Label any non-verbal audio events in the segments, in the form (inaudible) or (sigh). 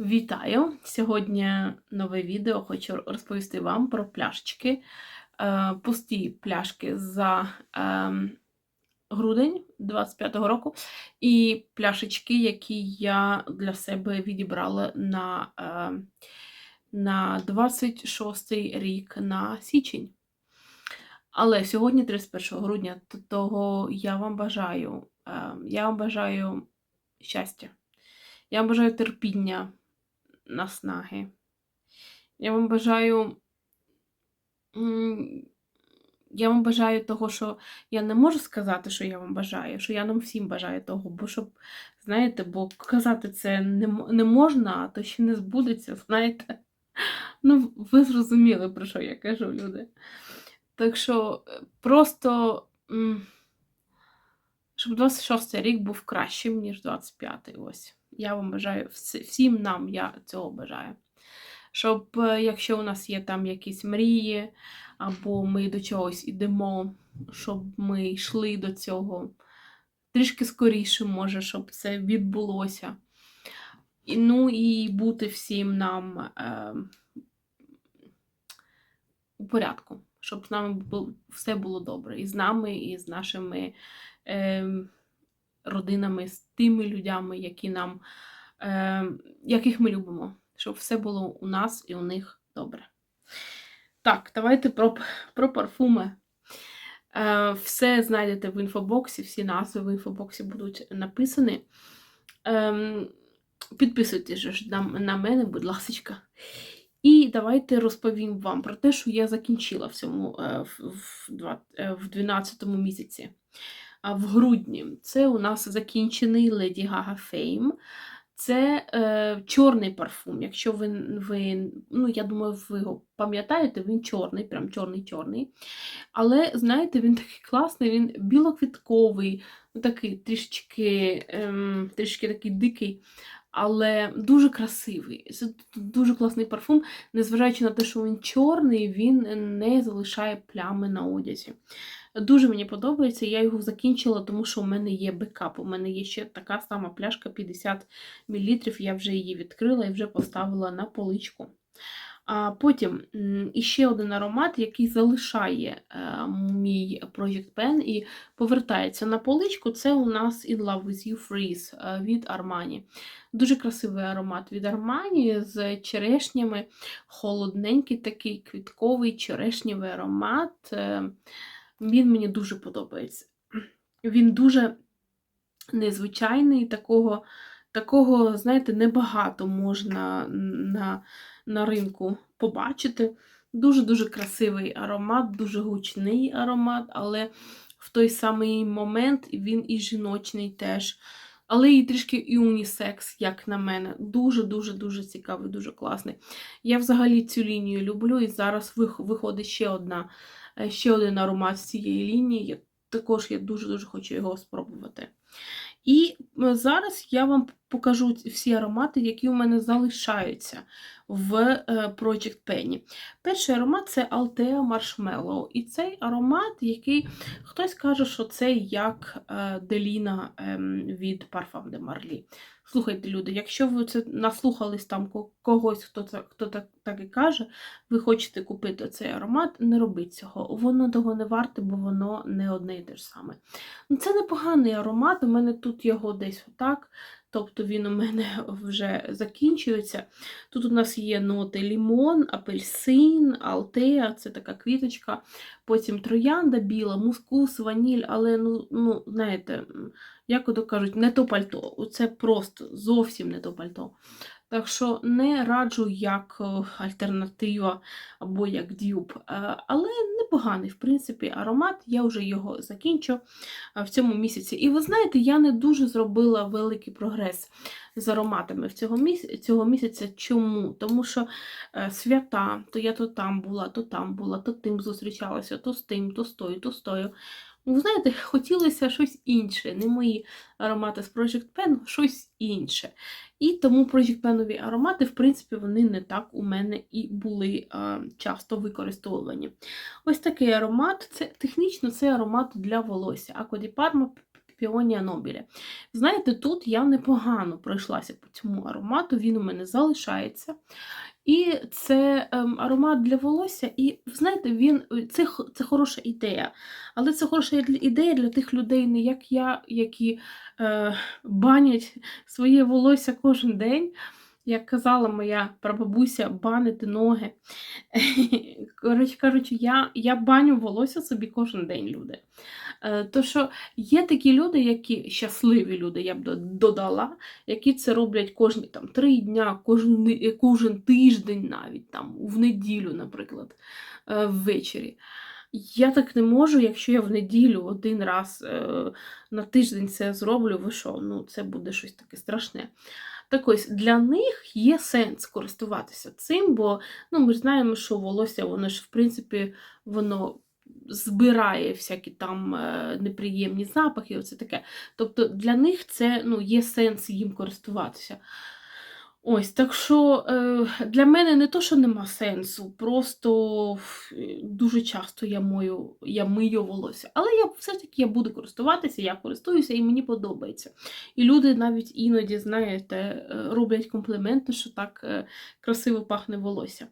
Вітаю! Сьогодні нове відео. Хочу розповісти вам про пляшечки. Е, Пусті пляшки за е, грудень 25-го року, і пляшечки, які я для себе відібрала на, е, на 26-й рік на січень. Але сьогодні, 31 грудня, то- того я вам бажаю, е, я вам бажаю щастя. Я вам бажаю терпіння, наснаги. Я вам бажаю. Я вам бажаю того, що я не можу сказати, що я вам бажаю, що я нам всім бажаю того, бо щоб, знаєте, бо казати це не, можна, а то ще не збудеться, (laughs) знаєте. Ну, ви зрозуміли, про що я кажу, люди. Так що е, просто, щоб 26 рік був кращим, ніж 25-й. Ось. Я вам бажаю всім нам я цього бажаю. Щоб, е, якщо у нас є там якісь мрії, або ми до чогось ідемо, щоб ми йшли до цього трішки скоріше, може, щоб це відбулося. І, ну і бути всім нам е, у порядку, щоб з нами бу- все було добре. І з нами, і з нашими е, родинами, з тими людьми, які нам, е, яких ми любимо. Щоб все було у нас і у них добре. Так, давайте про, про парфуми. Е, все знайдете в інфобоксі, всі назви в інфобоксі будуть написані. Ем, підписуйтесь ж на, на мене, будь ласка. І давайте розповім вам про те, що я закінчила в цьому е, в, в, два- е, в 12 місяці. В грудні це у нас закінчений Lady Gaga Fame. Це е, чорний парфум. Якщо ви, ви, ну я думаю, ви його пам'ятаєте, він чорний, прям чорний-чорний. Але, знаєте, він такий класний, він білоквітковий, ну, такий трішечки, ем, трішки такий дикий, але дуже красивий. Це дуже класний парфум, незважаючи на те, що він чорний, він не залишає плями на одязі. Дуже мені подобається, я його закінчила, тому що у мене є бекап. У мене є ще така сама пляшка 50 мл, я вже її відкрила і вже поставила на поличку. А потім іще один аромат, який залишає е, мій Project Pen і повертається на поличку. Це у нас In Love With You Freeze е, від Armani. Дуже красивий аромат від Armani з черешнями, холодненький такий квітковий черешнєвий аромат. Він мені дуже подобається. Він дуже незвичайний, такого, такого знаєте, небагато можна на, на ринку побачити. Дуже-дуже красивий аромат, дуже гучний аромат, але в той самий момент він і жіночний теж. Але і трішки і унісекс, як на мене. Дуже-дуже дуже цікавий, дуже класний. Я взагалі цю лінію люблю, і зараз вих- виходить ще одна, е, ще один аромат з цієї лінії. Також я дуже-дуже хочу його спробувати. І е, зараз я вам покажу всі аромати, які у мене залишаються в е, Project Penny. Перший аромат це Altea Marshmallow. І цей аромат, який хтось каже, що це як е, Деліна ем, від Parfum de Marly. Слухайте, люди, якщо ви це наслухались там когось, хто, це, хто так, так і каже, ви хочете купити цей аромат, не робіть цього. Воно того не варте, бо воно не одне і те ж саме. Ну, Це непоганий аромат, у мене тут його десь отак. Тобто він у мене вже закінчується. Тут у нас є ноти лімон, апельсин, алтея, це така квіточка, потім троянда біла, мускус, ваніль, але, ну, ну знаєте, як ото кажуть, не то пальто. Це просто зовсім не то пальто. Так що не раджу як е, альтернатива або як дюб. Е, Але непоганий, в принципі, аромат. Я вже його закінчу в цьому місяці. І ви знаєте, я не дуже зробила великий прогрес з ароматами в цього місяця. Цього місяця. Чому? Тому що е, свята, то я то там була, то там була, то тим зустрічалася, то з тим, то з тою, то з тою. Ну, Ви знаєте, хотілося щось інше, не мої аромати з Project Pen, щось інше. І тому проєктменові аромати, в принципі, вони не так у мене і були е, часто використовувані. Ось такий аромат. Це технічно це аромат для волосся. А di Parma Піонія Нобілі. Знаєте, тут я непогано пройшлася по цьому аромату, він у мене залишається. І це ем, аромат для волосся, і знаєте, він це, це хороша ідея. Але це хороша ідея для тих людей, не як я, які е, банять своє волосся кожен день. Як казала моя прабабуся, банити ноги. (laughs) Коротше кажучи, я, я баню волосся собі кожен день, люди. Е, То що є такі люди, які щасливі люди, я б додала, які це роблять кожні там три дня, кожен, кожен тиждень навіть там, в неділю, наприклад, е, ввечері. Я так не можу, якщо я в неділю один раз е, на тиждень це зроблю, ви що? Ну, це буде щось таке страшне. Так ось для них є сенс користуватися цим, бо ну, ми знаємо, що волосся, воно ж, в принципі, воно збирає всякі там е, неприємні запахи, оце таке. Тобто для них це ну, є сенс їм користуватися. Ось, так що е, для мене не то, що нема сенсу, просто е, дуже часто я мою, я мию волосся. Але я все ж таки я буду користуватися, я користуюся і мені подобається. І люди навіть іноді, знаєте, е, роблять компліменти, що так красиво пахне волосся.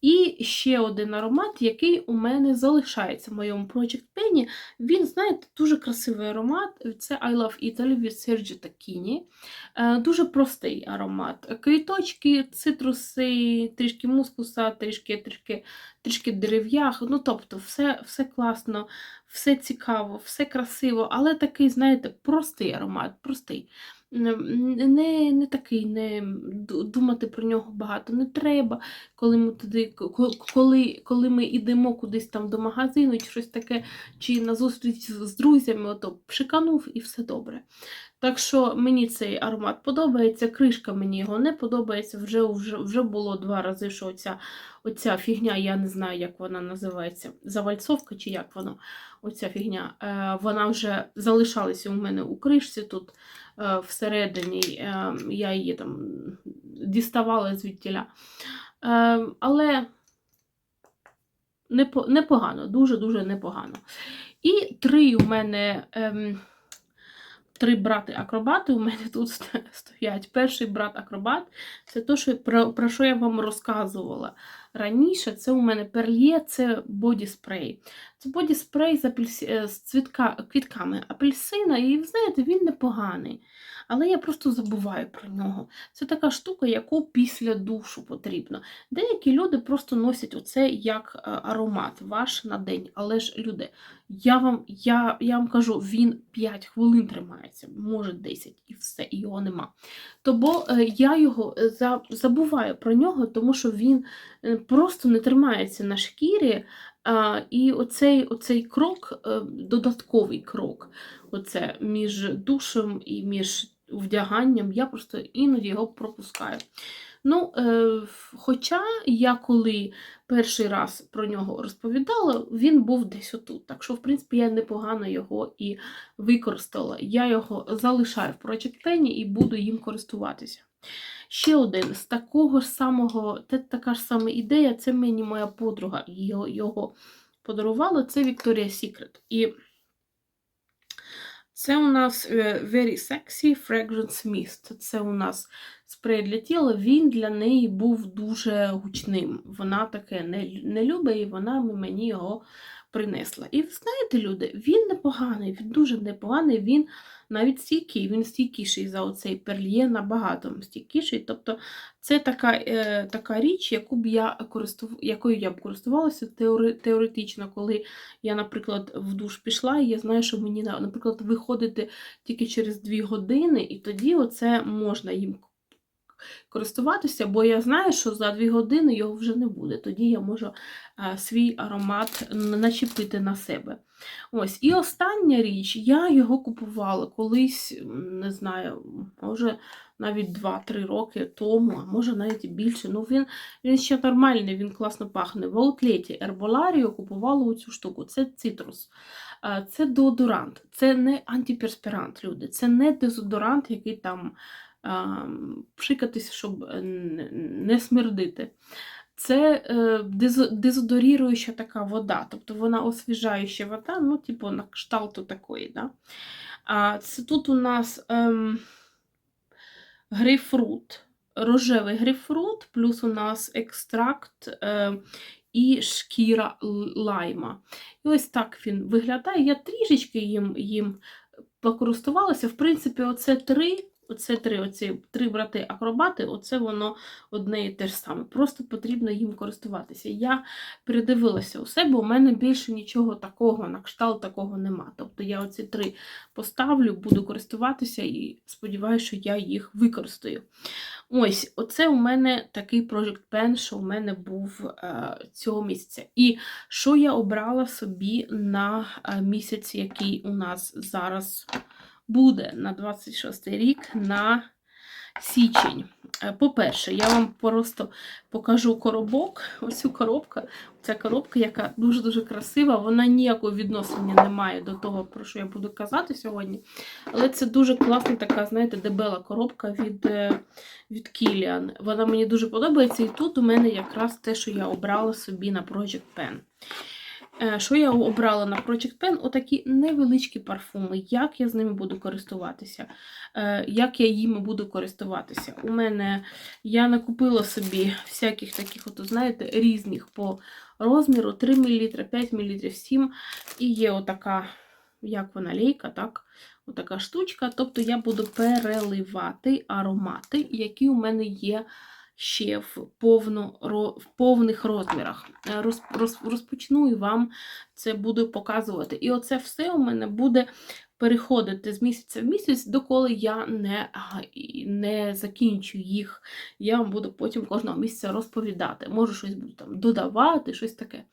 І ще один аромат, який у мене залишається в моєму Project Penny. Він, знаєте, дуже красивий аромат. Це I Love Italy від Sergio Tacchini. Е, Дуже простий аромат. Квіточки, цитруси, трішки мускуса, трішки, трішки, трішки дерев'ях. Ну, тобто, все, все класно, все цікаво, все красиво, але такий, знаєте, простий аромат, простий. Не, не такий, не думати про нього багато не треба. Коли ми туди, коли, коли ми йдемо кудись там до магазину, чи щось таке, чи на зустріч з друзями, ото пшиканув і все добре. Так що мені цей аромат подобається, кришка мені його не подобається. Вже, вже, вже було два рази, що оця, оця фігня, я не знаю, як вона називається, завальцовка чи як воно, оця фігня, е, вона вже залишалася у мене у кришці тут е, всередині. Е, я її там діставала звідтіля. Але непогано, дуже-дуже непогано. І три у мене. Ем, Три брати-акробати у мене тут (laughs) стоять. Перший брат-акробат це те, що, про, про що я вам розказувала раніше. Це у мене перлє, це боді-спрей. Це боді-спрей з, апельсі... е, з цвітка... квітками апельсина, і ви знаєте, він непоганий. Але я просто забуваю про нього. Це така штука, яку після душу потрібно. Деякі люди просто носять оце як е, аромат ваш на день. Але ж, люди, я вам, я, я вам кажу, він 5 хвилин тримається, може 10, і все, і його нема. Тому е, я його забуваю про нього, тому що він просто не тримається на шкірі. А, і оцей, оцей крок, е, додатковий крок, оце між душем і між вдяганням, я просто іноді його пропускаю. Ну, е, хоча я коли перший раз про нього розповідала, він був десь отут. Так що, в принципі, я непогано його і використала. Я його залишаю в Penny і буду їм користуватися. Ще один з такого ж самого, така ж сама ідея, це мені моя подруга його, його подарувала, це Victoria's Secret. І це у нас е, Very Sexy Fragrance Mist. Це у нас спрей для тіла. Він для неї був дуже гучним. Вона таке не, не любить, і вона мені його принесла. І знаєте, люди, він непоганий, він дуже непоганий, він навіть стійкий, він стійкіший за оцей перлє, набагато стійкіший. Тобто це така, е, така річ, яку б я користув... якою я б користувалася теори... теоретично, коли я, наприклад, в душ пішла, і я знаю, що мені, наприклад, виходити тільки через 2 години, і тоді оце можна їм користуватися, бо я знаю, що за 2 години його вже не буде. Тоді я можу е, свій аромат начепити на себе. Ось, і остання річ, я його купувала колись, не знаю, може навіть 2-3 роки тому, а може навіть і більше. Ну він, він ще нормальний, він класно пахне. В аутлеті Ерболаріо купувала оцю штуку. Це цитрус. Е, Це деодорант, це не антиперспірант, люди. Це не дезодорант, який там пшикатись, щоб е, не- смердити. Це е, дезодоріруюча така вода, тобто вона освіжаюча вода, ну, типу, на кшталту такої. Да? А це тут у нас ем, грейпфрут, рожевий грейпфрут, плюс у нас екстракт е, і шкіра лайма. І ось так він виглядає. Я трішечки їм, їм покористувалася. В принципі, оце три. Оце три, оці три брати-акробати, оце воно одне і те ж саме. Просто потрібно їм користуватися. Я передивилася у себе, у мене більше нічого такого, на кшталт такого нема. Тобто я оці три поставлю, буду користуватися і сподіваюся, що я їх використаю. Ось, оце у мене такий Project Pen, що у мене був е, цього місяця. І що я обрала собі на е, місяць, який у нас зараз буде на 26 рік на січень. Е, По-перше, я вам просто покажу коробок. Ось цю коробка. Ця коробка, яка дуже-дуже красива, вона ніякого відношення не має до того, про що я буду казати сьогодні. Але це дуже класна така, знаєте, дебела коробка від, е, від Kilian. Вона мені дуже подобається. І тут у мене якраз те, що я обрала собі на Project Pen. Е, Що я обрала на Project Pen? Отакі невеличкі парфуми. Як я з ними буду користуватися? Е, Як я їми буду користуватися? У мене я накупила собі всяких таких, от, знаєте, різних по розміру 3 мл, 5 мл, 7 І є отака, як вона, лейка, так? Отака штучка. Тобто я буду переливати аромати, які у мене є ще в, повну, ро- в повних розмірах. Е, Роз, роз, розпочну і вам це буду показувати. І оце все у мене буде переходити з місяця в місяць, доколи я не, не закінчу їх. Я вам буду потім кожного місяця розповідати. Можу щось буду там додавати, щось таке.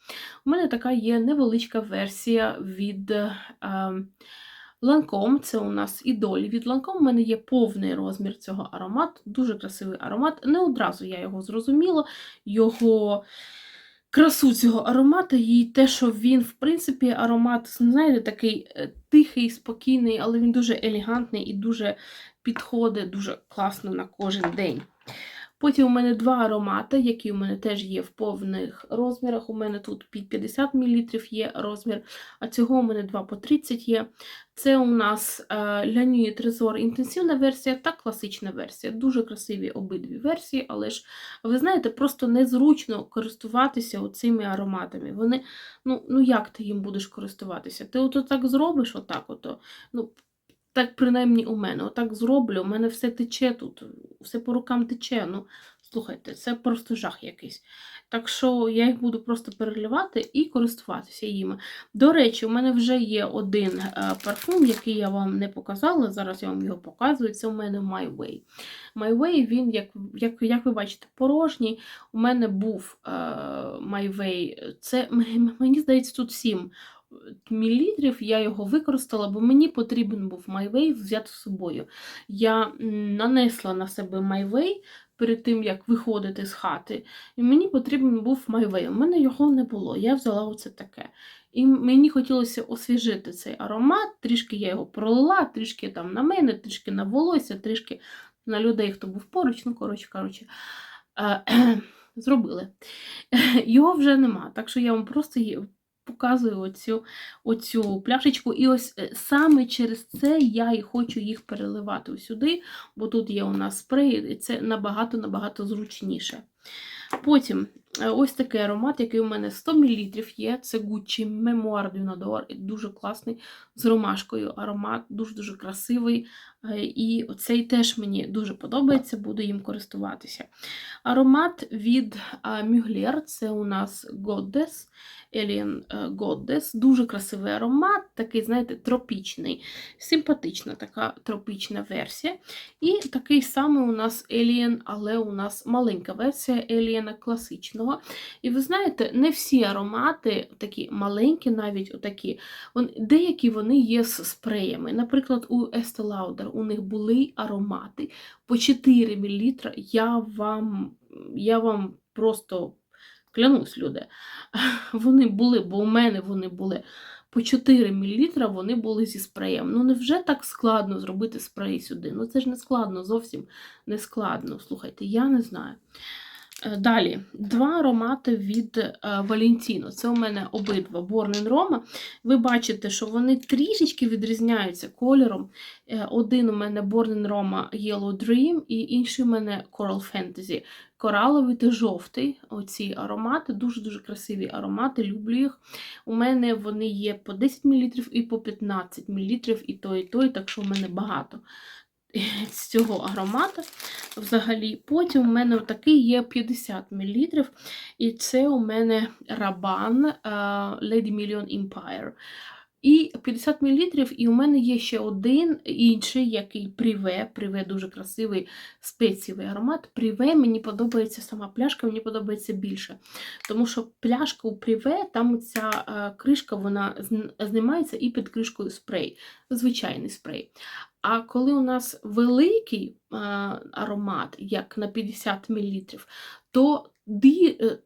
У мене така є невеличка версія від. Е, Ланком, це у нас ідоль від Ланком. У мене є повний розмір цього аромату, дуже красивий аромат. Не одразу я його зрозуміла, його красу цього аромату і те, що він, в принципі, аромат, знаєте, такий е, тихий, спокійний, але він дуже елегантний і дуже підходить дуже класно на кожен день. Потім у мене два аромати, які у мене теж є в повних розмірах. У мене тут під 50 мл є розмір, а цього у мене 2 по 30 є. Це у нас е, La інтенсивна версія та класична версія. Дуже красиві обидві версії, але ж, ви знаєте, просто незручно користуватися оцими ароматами. Вони, ну, ну як ти їм будеш користуватися? Ти ото так зробиш, отак, ото, ну, так принаймні у мене. Отак зроблю, у мене все тече тут, все по рукам тече. Ну, слухайте, це просто жах якийсь. Так що я їх буду просто переливати і користуватися їми. До речі, у мене вже є один е, парфум, який я вам не показала. Зараз я вам його показую. Це у мене My Way. My Way, він, як, як, як ви бачите, порожній. У мене був е, My Way. Це, мені здається, тут 7 мілілітрів. Я його використала, бо мені потрібен був My Way взяти з собою. Я нанесла на себе My Way перед тим, як виходити з хати. І мені потрібен був MyWay. У мене його не було. Я взяла оце таке. І мені хотілося освіжити цей аромат. Трішки я його пролила, трішки там на мене, трішки на волосся, трішки на людей, хто був поруч. Ну, коротше, коротше, (clears throat) зробили. (clears throat) Його вже нема. Так що я вам просто показую оцю, оцю пляшечку. І ось е, саме через це я і хочу їх переливати сюди, бо тут є у нас спрей, і це набагато-набагато зручніше. Потім ось такий аромат, який у мене 100 мл є. Це Gucci Memoir du Nador. Дуже класний з ромашкою аромат, дуже-дуже красивий. Е, І оцей теж мені дуже подобається, буду їм користуватися. Аромат від Mugler, це у нас Goddess, Alien е, Goddess. Дуже красивий аромат, такий, знаєте, тропічний, симпатична така тропічна версія. І такий самий у нас Alien, але у нас маленька версія Alien класичного. І ви знаєте, не всі аромати, такі маленькі, навіть отакі, деякі вони є з спреями. Наприклад, у Estee Lauder у них були аромати по 4 мл. Я вам, я вам просто клянусь, люди. (laughs) Вони були, бо у мене вони були по 4 мл, вони були зі спреєм. Ну, невже так складно зробити спрей сюди? Ну, це ж не складно, зовсім не складно. Слухайте, я не знаю. Е, Далі, два аромати від е, Valentino. Це у мене обидва Born in Roma. Ви бачите, що вони трішечки відрізняються кольором. Е, Один у мене Born in Roma Yellow Dream, і інший у мене Coral Fantasy. Кораловий та жовтий. Оці аромати, дуже-дуже красиві аромати, люблю їх. У мене вони є по 10 мл і по 15 мл, і той, і той, так що у мене багато (laughs) з цього аромату взагалі. Потім у мене такий є 50 мл, і це у мене Рабан е, Lady Million Empire. І 50 мл, і у мене є ще один інший, який Приве. Приве дуже красивий спецієвий аромат. Приве мені подобається сама пляшка, мені подобається більше. Тому що пляшка у Приве, там ця е, кришка вона знімається і під кришкою спрей, звичайний спрей. А коли у нас великий е, аромат, як на 50 мл, то, е,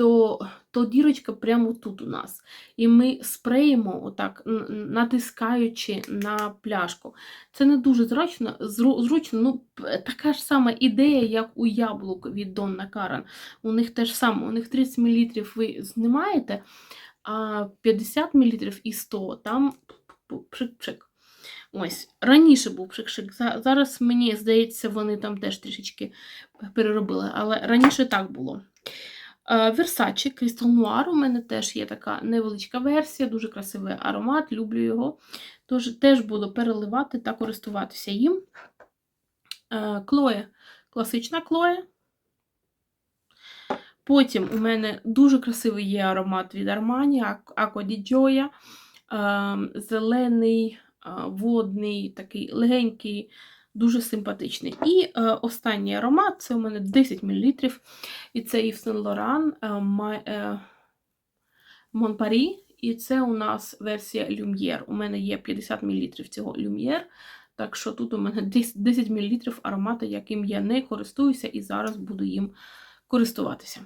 то, то дірочка прямо тут у нас. І ми спреємо, отак, натискаючи на пляшку. Це не дуже зручно, зручно ну, така ж сама ідея, як у яблук від Донна Карен. У них те ж саме, у них 30 мл ви знімаєте, а 50 мл і 100 там пшик-пшик. Ось, раніше був пшик-пшик. Зараз, мені здається, вони там теж трішечки переробили, але раніше так було. Е, Versace Crystal Noir у мене теж є така невеличка версія, дуже красивий аромат, люблю його. Тож теж буду переливати та користуватися їм. Е, Клоє, класична Клоє. Потім у мене дуже красивий є аромат від Armani, di Gioia. Ем, Зелений, е, водний, такий легенький, дуже симпатичний. І е, останній аромат це у мене 10 мл. І це Yves Saint Laurent е, Ма- е, І це у нас версія Lumière. У мене є 50 мл цього Lumière. Так що тут у мене 10 10 мл аромату, яким я не користуюся, і зараз буду їм користуватися.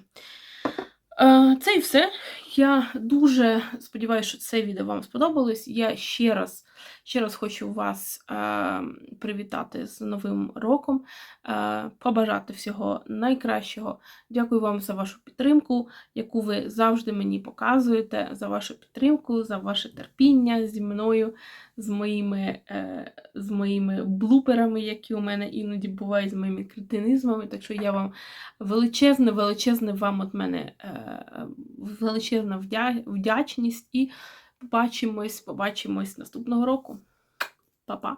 Е, Це і все. Я дуже сподіваюся, що це відео вам сподобалось. Я ще раз, ще раз хочу вас е, привітати з Новим роком, е, побажати всього найкращого. Дякую вам за вашу підтримку, яку ви завжди мені показуєте, за вашу підтримку, за ваше терпіння зі мною, з моїми, е, з моїми блуперами, які у мене іноді бувають, з моїми кретинизмами. Так що я вам величезне, величезне вам від мене е, величезна вдя- вдячність і побачимось, побачимось наступного року. Па-па!